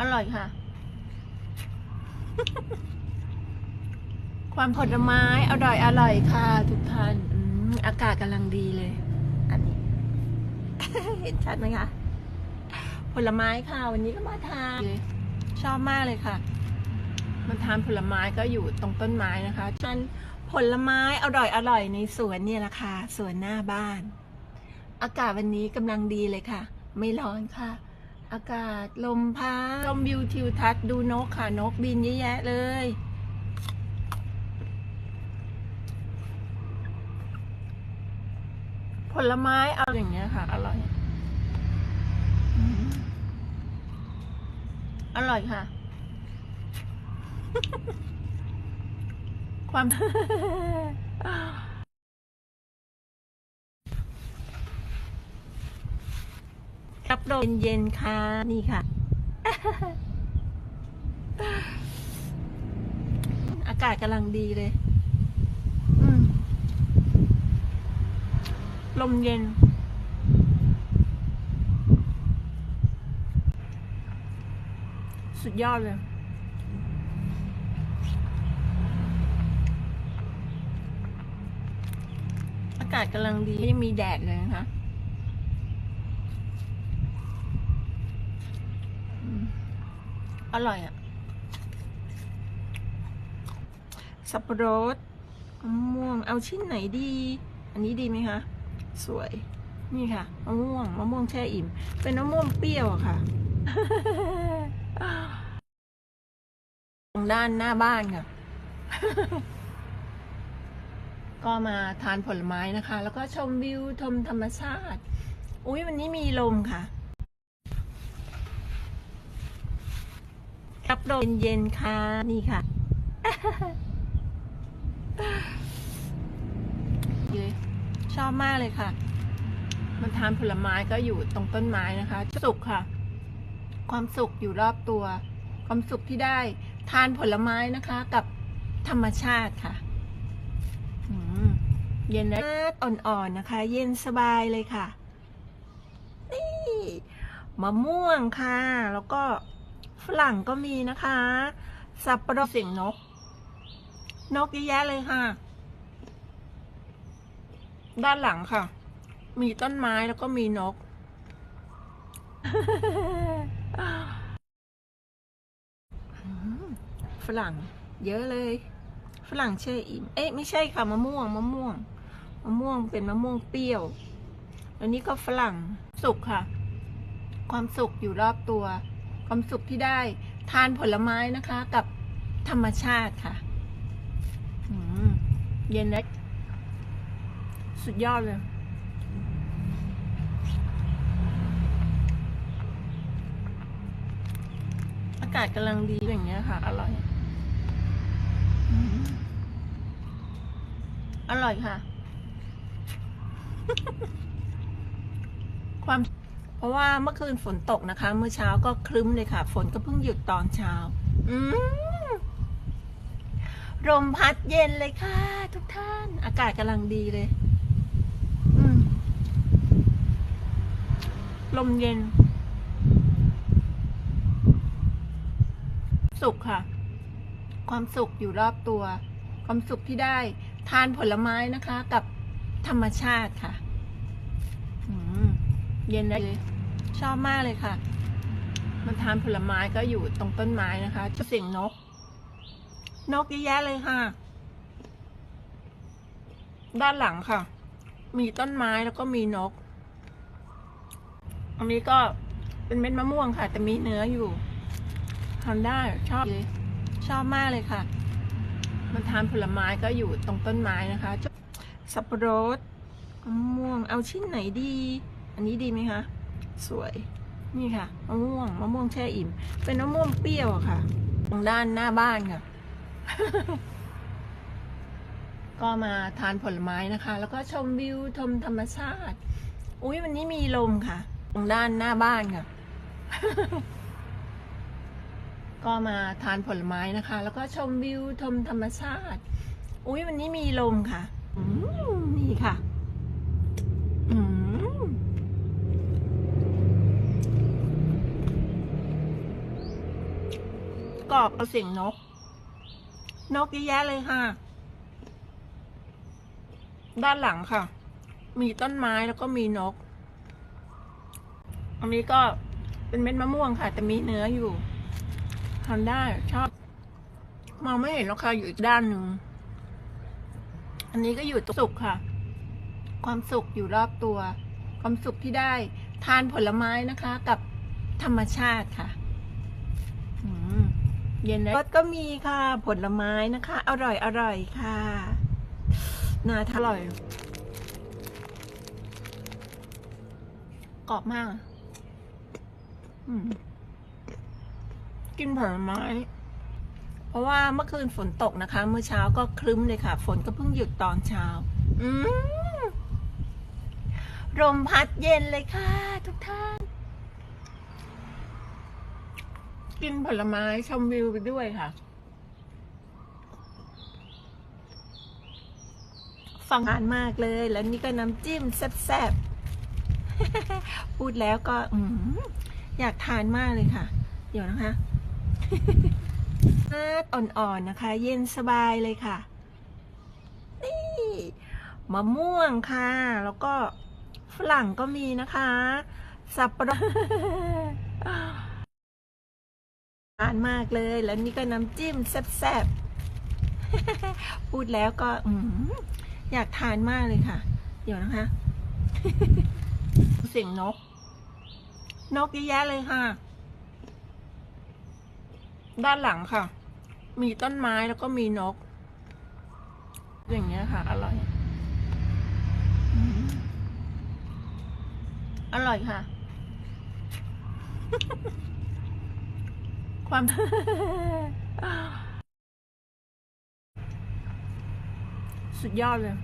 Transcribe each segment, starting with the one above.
อร่อยค่ะ ความผลไม้อร่อยอร่อยค่ะ ทุกท่านออากาศกำลังดีเลย อันนี้ เห็นชัดไหมคะ ผลไม้ค่ะ วันนี้ก็มาทานชอบมากเลยค่ะมาทานผลไม้ก็อยู่ตรงต้นไม้นะคะทานผลไม้อร่อยอร่อยในสวนเนี่ยแหละค่ะสวนหน้าบ้าน อากาศวันนี้กำลังดีเลยค่ะ ไม่ร้อนค่ะ อากาศลมพัดชมวิวทิวทัศน์ดูนกค่ะ นกบินเยอะแยะเลยผลไม้เอาอย่างเงี้ยค่ะ อร่อยอืมอร่อยค่ะ ความ รับลมเย็นๆค่ะ นี่ค่ะ อากาศกำลังดีเลยอืมลมเย็น สุดยอดเลยอากาศกำลังดีไม่มีแดดเลยนะคะอืม อร่อยอะสับปะรดมะม่วง เอาชิ้นไหนดี อันนี้ดีไหมคะ สวย นี่ค่ะ มะม่วง มะม่วงแช่อิ่ม เป็นมะม่วงเปรี้ยวอะค่ะ ตรงด้านหน้าบ้านค่ะ ก็มาทานผลไม้นะคะ แล้วก็ชมวิวชมธรรมชาติ อุ้ยวันนี้มีลมค่ะ รับลมเย็นๆค่ะ นี่ค่ะยชอบมากเลยค่ะ มันทานผลไม้ก็อยู่ตรงต้นไม้นะคะ สุขค่ะ ความสุขอยู่รอบตัว ความสุขที่ได้ ทานผลไม้นะคะ กับธรรมชาติค่ะเย็นนะอ่อนๆนะคะ เย็นสบายเลยค่ะ นี่มะม่วงค่ะ แล้วก็ ฝรั่งก็มีนะคะ สับปะรดเสียงนก นกเยอะแยะเลยค่ะ ด้านหลังค่ะ มีต้นไม้แล้วก็มีนก ฝรั่ง เยอะเลย ฝรั่งเช่อิ่ม เอ๊ะไม่ใช่ค่ะมะม่วงมะม่วงมะม่วงเป็นมะม่วงเปรี้ยว แล้วนี้ก็ฝรั่งสุขค่ะ ความสุขอยู่รอบตัว ความสุขที่ได้ทานผลไม้นะคะ กับธรรมชาติค่ะอืมเย็นนะสุดยอดเลย อากาศกำลังดีอย่างเงี้ยค่ะ อร่อยอืมอร่อยค่ะความ เพราะว่าเมื่อคืนฝนตกนะคะ เมื่อเช้าก็ครึ้มเลยค่ะ ฝนก็เพิ่งหยุดตอนเช้า อืมลมพัดเย็นเลยค่ะ ทุกท่าน อากาศกำลังดีเลย อืมลมเย็น สุขค่ะ ความสุขอยู่รอบตัว ความสุขที่ได้ ทานผลไม้นะคะ กับธรรมชาติค่ะ อืม เย็นเลยชอบมากเลยค่ะ มันทานผลไม้ก็อยู่ตรงต้นไม้นะคะเสียงนก นกเยอะแยะเลยค่ะ ด้านหลังค่ะ มีต้นไม้แล้วก็มีนก อันนี้ก็เป็นเม็ดมะม่วงค่ะ แต่มีเนื้ออยู่ทานได้ชอบเลยชอบมากเลยค่ะ มันทานผลไม้ก็อยู่ตรงต้นไม้นะคะ สับปะรดมะม่วงเอาชิ้นไหนดี อันนี้ดีไหมคะ สวย นี่ค่ะมะม่วงมะม่วงแช่อิ่ม เป็นมะม่วงเปรี้ยวอะค่ะ ตรงด้านหน้าบ้านค่ะ ก็มาทานผลไม้นะคะ แล้วก็ชมวิวชมธรรมชาติ อุ้ยวันนี้มีลมค่ะ ตรงด้านหน้าบ้านค่ะ ก็มาทานผลไม้นะคะ แล้วก็ชมวิวชมธรรมชาติ อุ้ยวันนี้มีลมค่ะนี่ค่ะ อืม กรอบเอาเสียงนก นกเยอะแยะเลยค่ะ ด้านหลังค่ะ มีต้นไม้แล้วก็มีนก อันนี้ก็เป็นเม็ดมะม่วงค่ะ แต่มีเนื้ออยู่ทานได้ชอบ มองไม่เห็นรอกค่ะอยู่อีกด้านหนึ่ง อันนี้ก็อยู่ตรงสุขค่ะ ความสุขอยู่รอบตัว ความสุขที่ได้ทานผลไม้นะคะ กับธรรมชาติค่ะ เย็นแล้วรสก็มีค่ะ ผลไม้นะคะ อร่อยอร่อยค่ะน่าทานอร่อยกรอบมากอืมกินผลไม้ เพราะว่าเมื่อคืนฝนตกนะคะ เมื่อเช้าก็ครึ้มเลยค่ะ ฝนก็เพิ่งหยุดตอนเช้า อืมลมพัดเย็นเลยค่ะ ทุกท่าน กินผลไม้ชมวิวไปด้วยค่ะ ฟังอ่านมากเลย แล้วนี่ก็น้ำจิ้มแซ่บๆ พูดแล้วก็ออยากทานมากเลยค่ะ เดี๋ยวนะคะอ่อนๆนะคะ เย็นสบายเลยค่ะ นี่มะม่วงค่ะ แล้วก็ฝรั่งก็มีนะคะ สับปะรด ทานมากเลย แล้วนี่ก็น้ำจิ้มแซ่บๆ พูดแล้วก็ออยากทานมากเลยค่ะ เดี๋ยวนะคะ เสียงนก นกเยอะแยะเลยค่ะ ด้านหลังค่ะ มีต้นไม้แล้วก็มีนก อย่างเงี้ยค่ะ อร่อย อร่อยค่ะ ความสุดยอดเลย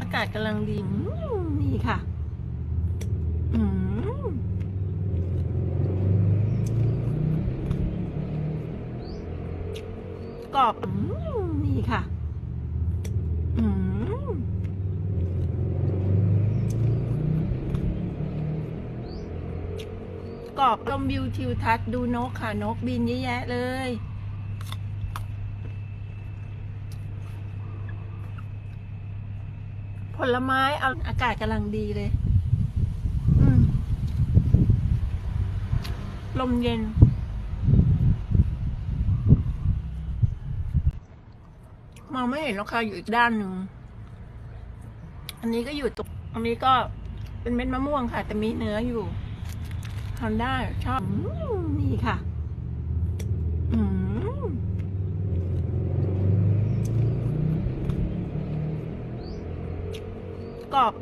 อากาศกำลังดีอืมนี่ค่ะอืมกรอบอืมนี่ค่ะ อืม กอบชมวิวทิวทัศน์ดูนกค่ะนกบินเยอะแยะเลย ผลไม้เอาอากาศกำลังดีเลยลมเย็น มองไม่เห็นหรอกค่ะอยู่อีกด้านหนึ่ง อันนี้ก็อยู่ตรงอันนี้ก็เป็นเม็ดมะม่วงค่ะ แต่มีเนื้ออยู่ ทานได้ชอบอืมนี่ค่ะอืมกรอบ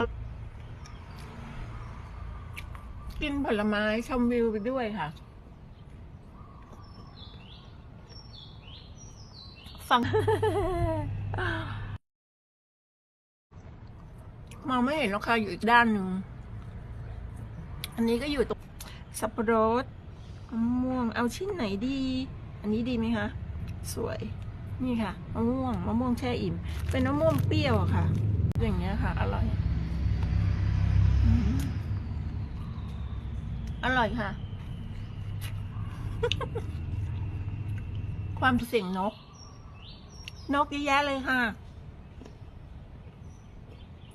กินผลไม้ชมวิวไปด้วยค่ะ ฟังมองไม่เห็นหรอกค่ะอยู่อีกด้านหนึ่ง อันนี้ก็อยู่ตรง สับปะรดมะม่วง เอาชิ้นไหนดี อันนี้ดีไหมคะ สวย นี่ค่ะ มะม่วง มะม่วงแช่อิ่ม เป็นมะม่วงเปรี้ยวอะค่ะ อย่างเงี้ยค่ะ อร่อยอืมอร่อยค่ะ ความเสียงนก นกเยอะแยะเลยค่ะ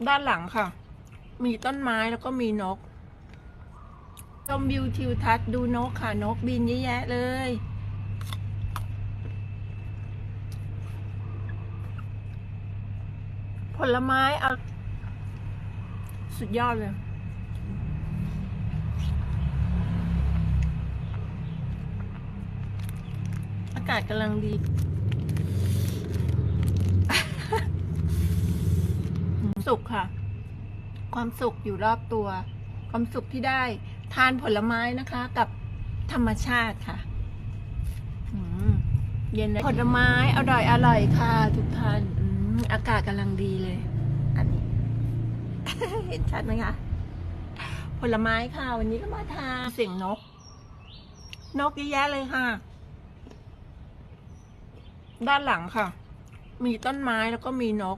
ด้านหลังค่ะ มีต้นไม้แล้วก็มีนก ชมวิวทิวทัศน์ดูนกค่ะ นกบินเยอะแยะเลย ผลไม้เอาสุดยอดเลยอากาศกำลังดีสุขค่ะ ความสุขอยู่รอบตัว ความสุขที่ได้ ทานผลไม้นะคะ กับธรรมชาติค่ะเย็นเลยผลไม้อร่อยอร่อยค่ะ ทุกท่านออากาศกำลังดีเลย อันนี้ เห็นชัดไหมคะ ผลไม้ค่ะ วันนี้ก็มาทานเสียงนก นกเยอะแยะเลยค่ะ ด้านหลังค่ะ มีต้นไม้แล้วก็มีนก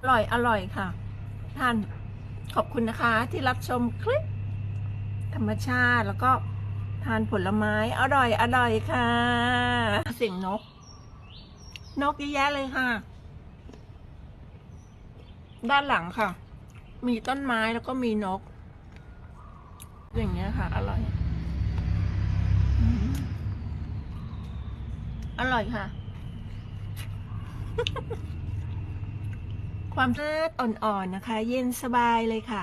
อร่อยอร่อยค่ะ ท่านขอบคุณนะคะที่รับชมคลิป ธรรมชาติแล้วก็ทานผลไม้อร่อยอร่อยค่ะ เสียงนก นกเยอะแยะเลยค่ะ ด้านหลังค่ะ มีต้นไม้แล้วก็มีนก อย่างเงี้ยค่ะ อร่อย อร่อยค่ะ ความรสอ่อนๆนะคะ เย็นสบายเลยค่ะ